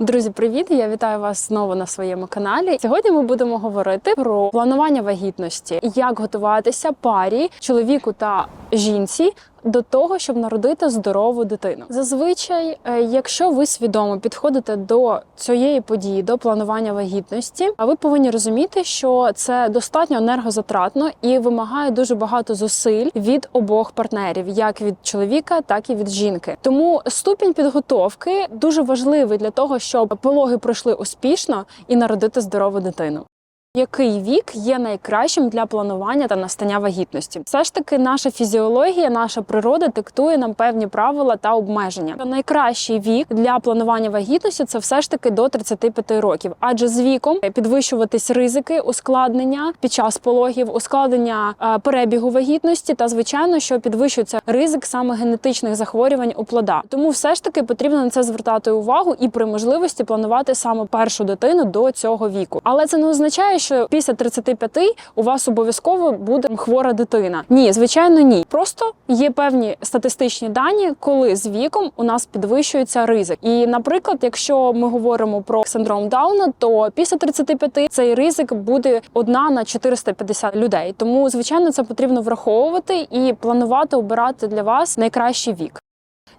Друзі, привіт! Я вітаю вас знову на своєму каналі. Сьогодні ми будемо говорити про планування вагітності, як готуватися парі чоловіку та жінці. До того, щоб народити здорову дитину, зазвичай, е, якщо ви свідомо підходите до цієї події, до планування вагітності, а ви повинні розуміти, що це достатньо енергозатратно і вимагає дуже багато зусиль від обох партнерів, як від чоловіка, так і від жінки. Тому ступінь підготовки дуже важливий для того, щоб пологи пройшли успішно і народити здорову дитину. Який вік є найкращим для планування та настання вагітності? Все ж таки, наша фізіологія, наша природа диктує нам певні правила та обмеження. Найкращий вік для планування вагітності це все ж таки до 35 років, адже з віком підвищуватись ризики ускладнення під час пологів, ускладнення е, перебігу вагітності, та звичайно, що підвищується ризик саме генетичних захворювань у плода. Тому все ж таки потрібно на це звертати увагу і при можливості планувати саме першу дитину до цього віку. Але це не означає, що після 35 у вас обов'язково буде хвора дитина. Ні, звичайно, ні. Просто є певні статистичні дані, коли з віком у нас підвищується ризик. І, наприклад, якщо ми говоримо про синдром Дауна, то після 35 цей ризик буде одна на 450 людей. Тому, звичайно, це потрібно враховувати і планувати обирати для вас найкращий вік.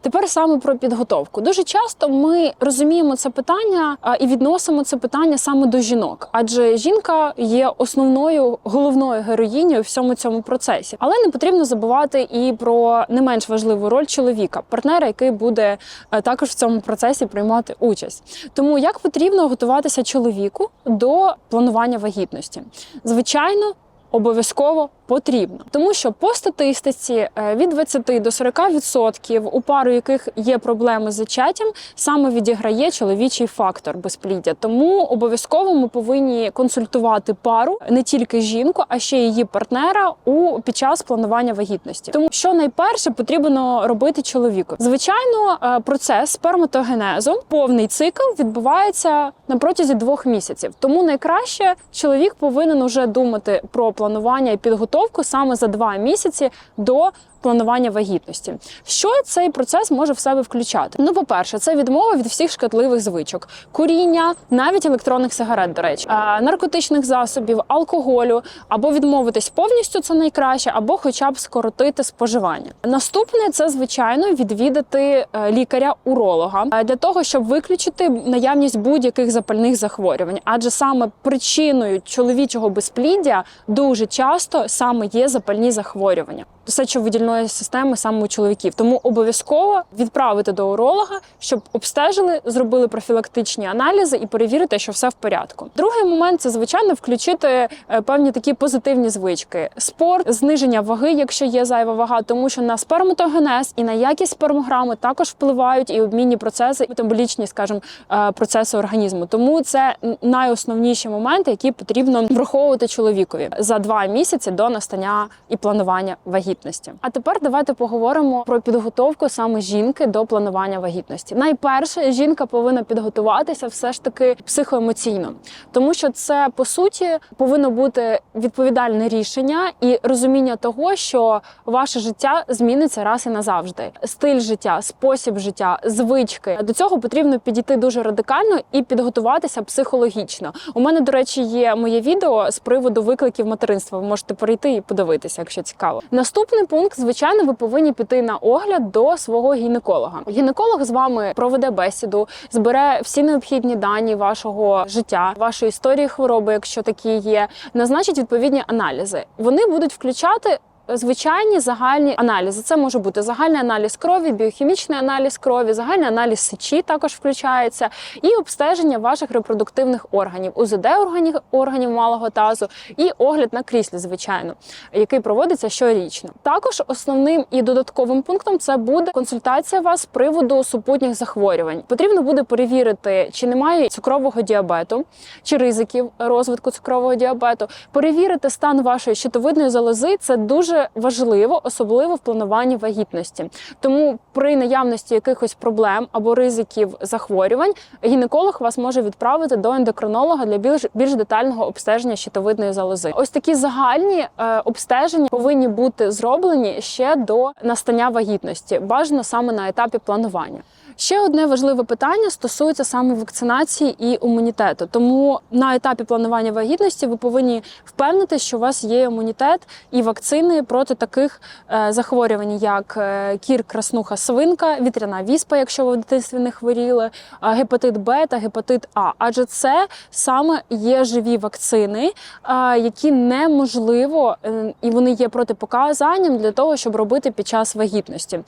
Тепер саме про підготовку. Дуже часто ми розуміємо це питання і відносимо це питання саме до жінок, адже жінка є основною головною героїнею в всьому цьому процесі. Але не потрібно забувати і про не менш важливу роль чоловіка, партнера, який буде е, також в цьому процесі приймати участь. Тому як потрібно готуватися чоловіку до планування вагітності? Звичайно. Обов'язково потрібно, тому що по статистиці е, від 20 до 40% у пару, яких є проблеми з зачаттям, саме відіграє чоловічий фактор безпліддя. Тому обов'язково ми повинні консультувати пару не тільки жінку, а ще її партнера у під час планування вагітності. Тому що найперше потрібно робити чоловіку. Звичайно, е, процес сперматогенезу, повний цикл відбувається на протязі двох місяців. Тому найкраще чоловік повинен уже думати про планування і підготовку саме за два місяці до планування вагітності. Що цей процес може в себе включати? Ну, по-перше, це відмова від всіх шкідливих звичок, куріння, навіть електронних сигарет, до речі, наркотичних засобів, алкоголю, або відмовитись повністю це найкраще, або хоча б скоротити споживання. Наступне це звичайно відвідати е, лікаря-уролога е, для того, щоб виключити наявність будь-яких запальних захворювань, адже саме причиною чоловічого безпліддя дуже часто саме є запальні захворювання сечовидільної системи саме у чоловіків. Тому обов'язково відправити до уролога, щоб обстежили, зробили профілактичні аналізи і перевірити, що все в порядку. Другий момент це звичайно включити е, певні такі позитивні звички: спорт, зниження ваги, якщо є зайва вага, тому що на сперматогенез і на якість спермограми також впливають і обмінні процеси, і метаболічні, скажімо, е, процеси організму. Тому це найосновніші моменти, які потрібно враховувати чоловікові за два місяці до настання і планування вагітності. А тепер давайте поговоримо про підготовку саме жінки до планування вагітності. Найперше, жінка повинна підготуватися все ж таки психоемоційно, тому що це по суті повинно бути відповідальне рішення і розуміння того, що ваше життя зміниться раз і назавжди. Стиль життя, спосіб життя, звички до цього потрібно підійти дуже радикально і підготуватися психологічно. У мене, до речі, є моє відео з приводу викликів материнства. Ви можете перейти і подивитися, якщо цікаво. Наступний пункт, звичайно, ви повинні піти на огляд до свого гінеколога. Гінеколог з вами проведе бесіду, збере всі необхідні дані вашого життя, вашої історії хвороби, якщо такі є, назначить відповідні аналізи. Вони будуть включати. Звичайні загальні аналізи. Це може бути загальний аналіз крові, біохімічний аналіз крові, загальний аналіз сечі також включається, і обстеження ваших репродуктивних органів, УЗД органів органів малого тазу і огляд на кріслі, звичайно, який проводиться щорічно. Також основним і додатковим пунктом це буде консультація вас з приводу супутніх захворювань. Потрібно буде перевірити, чи немає цукрового діабету, чи ризиків розвитку цукрового діабету, перевірити стан вашої щитовидної залози. Це дуже важливо, особливо в плануванні вагітності. Тому при наявності якихось проблем або ризиків захворювань гінеколог вас може відправити до ендокринолога для більш більш детального обстеження щитовидної залози. Ось такі загальні е, обстеження повинні бути зроблені ще до настання вагітності, бажано саме на етапі планування. Ще одне важливе питання стосується саме вакцинації і імунітету. Тому на етапі планування вагітності ви повинні впевнитися, що у вас є імунітет і вакцини проти таких е, захворювань, як е, кір, краснуха, свинка, вітряна віспа, якщо ви в дитинстві не хворіли, гепатит Б та гепатит А. Адже це саме є живі вакцини, е, які неможливо і вони є протипоказанням для того, щоб робити під час вагітності.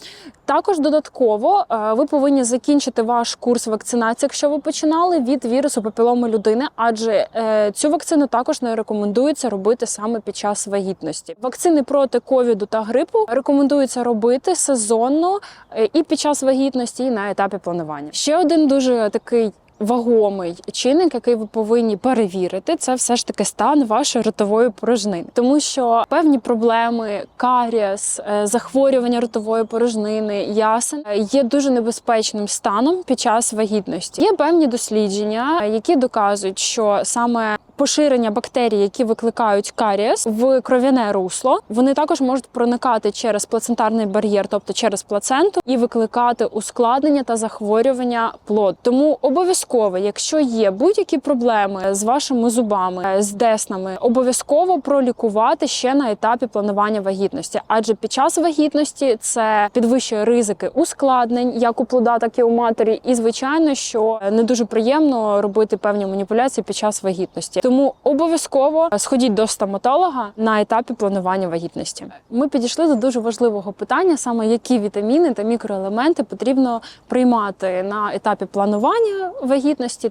Також додатково ви повинні закінчити ваш курс вакцинації, якщо ви починали від вірусу папіломи людини, адже е, цю вакцину також не рекомендується робити саме під час вагітності. Вакцини проти ковіду та грипу рекомендується робити сезонно е, і під час вагітності, і на етапі планування. Ще один дуже такий. Вагомий чинник, який ви повинні перевірити, це все ж таки стан вашої ротової порожнини, тому що певні проблеми, карієс, е, захворювання ротової порожнини, ясен е, є дуже небезпечним станом під час вагітності. Є певні дослідження, е, які доказують, що саме поширення бактерій, які викликають карієс в кров'яне русло, вони також можуть проникати через плацентарний бар'єр, тобто через плаценту, і викликати ускладнення та захворювання плод. Тому обов'язково, якщо є будь-які проблеми з вашими зубами, е, з деснами, обов'язково пролікувати ще на етапі планування вагітності, адже під час вагітності це підвищує ризики ускладнень, як у плода, так і у матері. І звичайно, що не дуже приємно робити певні маніпуляції під час вагітності. Тому обов'язково сходіть до стоматолога на етапі планування вагітності. Ми підійшли до дуже важливого питання, саме які вітаміни та мікроелементи потрібно приймати на етапі планування вагітності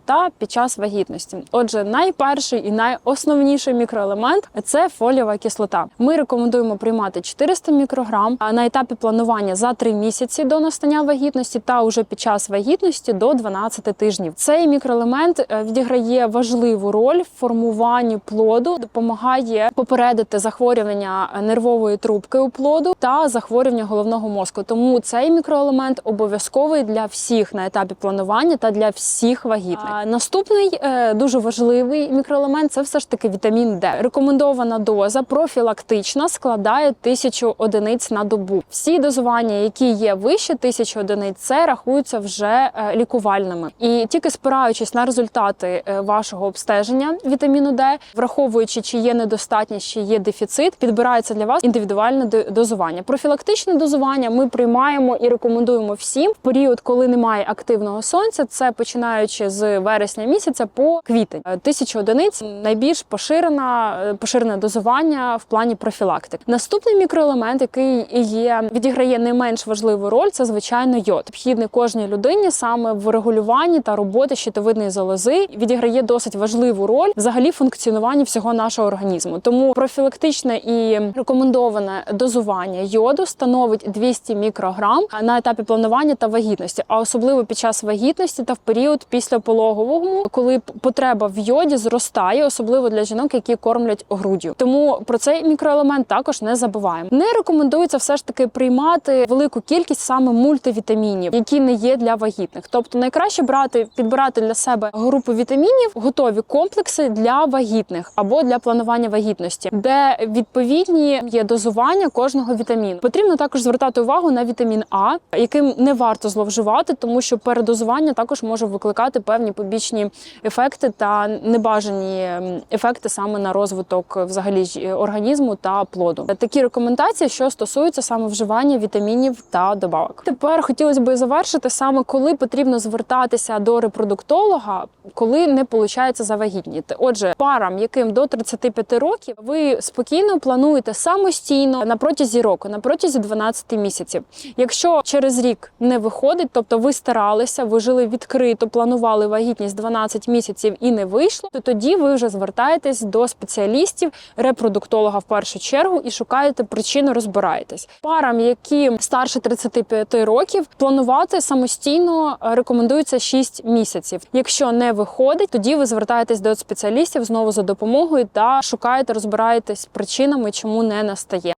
та під час вагітності. Отже, найперший і найосновніший мікроелемент це фолієва кислота. Ми рекомендуємо приймати 400 мікрограм на етапі планування за 3 місяці до настання вагітності та уже під час вагітності до 12 тижнів. Цей мікроелемент е, відіграє важливу роль в формуванні плоду, допомагає попередити захворювання нервової трубки у плоду та захворювання головного мозку. Тому цей мікроелемент обов'язковий для всіх на етапі планування та для всіх вагітних. А наступний е, дуже важливий мікроелемент це все ж таки вітамін Д. Рекомендована доза профілактична складає тисячу одиниць на добу. Всі дозування, які є вище тисячі одиниць, це рахуються вже е, лікувальними. І тільки спираючись на результати е, вашого обстеження вітаміну Д, враховуючи, чи є недостатність, чи є дефіцит, підбирається для вас індивідуальне дозування. Профілактичне дозування ми приймаємо і рекомендуємо всім в період, коли немає активного сонця. Це починаючи з вересня місяця по квітень. Е, Тисяча одиниць найбільш поширена е, поширене дозування в плані профілактики. Наступний мікроелемент, який є відіграє не менш важливу роль, це звичайно йод. Необхідний кожній людині саме в регулюванні та роботи щитовидної залози відіграє досить важливу роль взагалі функціонуванні всього нашого організму. Тому профілактичне і рекомендоване дозування йоду становить 200 мікрограм на етапі планування та вагітності, а особливо під час вагітності та в період після пологового, коли потреба в йоді зростає, особливо для жінок, які кормлять груддю. Тому про цей мікроелемент також не забуваємо. Не рекомендується все ж таки приймати велику кількість саме мультивітамінів, які не є для вагітних. Тобто найкраще брати підбирати для себе групу вітамінів, готові комплекси для вагітних або для планування вагітності, де відповідні є дозування кожного вітаміну. Потрібно також звертати увагу на вітамін А, яким не варто зловживати, тому що передозування також може викликати певні побічні ефекти та небажані ефекти саме на розвиток взагалі е, організму та плоду. Такі рекомендації, що стосуються саме вживання вітамінів та добавок. Тепер хотілося б завершити саме коли потрібно звертатися до репродуктолога, коли не виходить завагітніти. Отже, парам, яким до 35 років, ви спокійно плануєте самостійно на протязі року, на протязі 12 місяців. Якщо через рік не виходить, тобто ви старалися, ви жили відкрито, планували вагітність 12 місяців і не вийшло, то тоді ви вже звертаєтесь до спеціалістів, репродуктолога в першу чергу і шукаєте причину, розбираєтесь. Парам, які старше 35 років, планувати самостійно е, рекомендується 6 місяців. Якщо не виходить, тоді ви звертаєтесь до спеціалістів знову за допомогою та шукаєте, розбираєтесь причинами, чому не настає.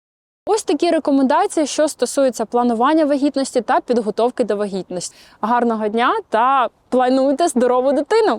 Ось такі рекомендації, що стосуються планування вагітності та підготовки до вагітності. Гарного дня та плануйте здорову дитину!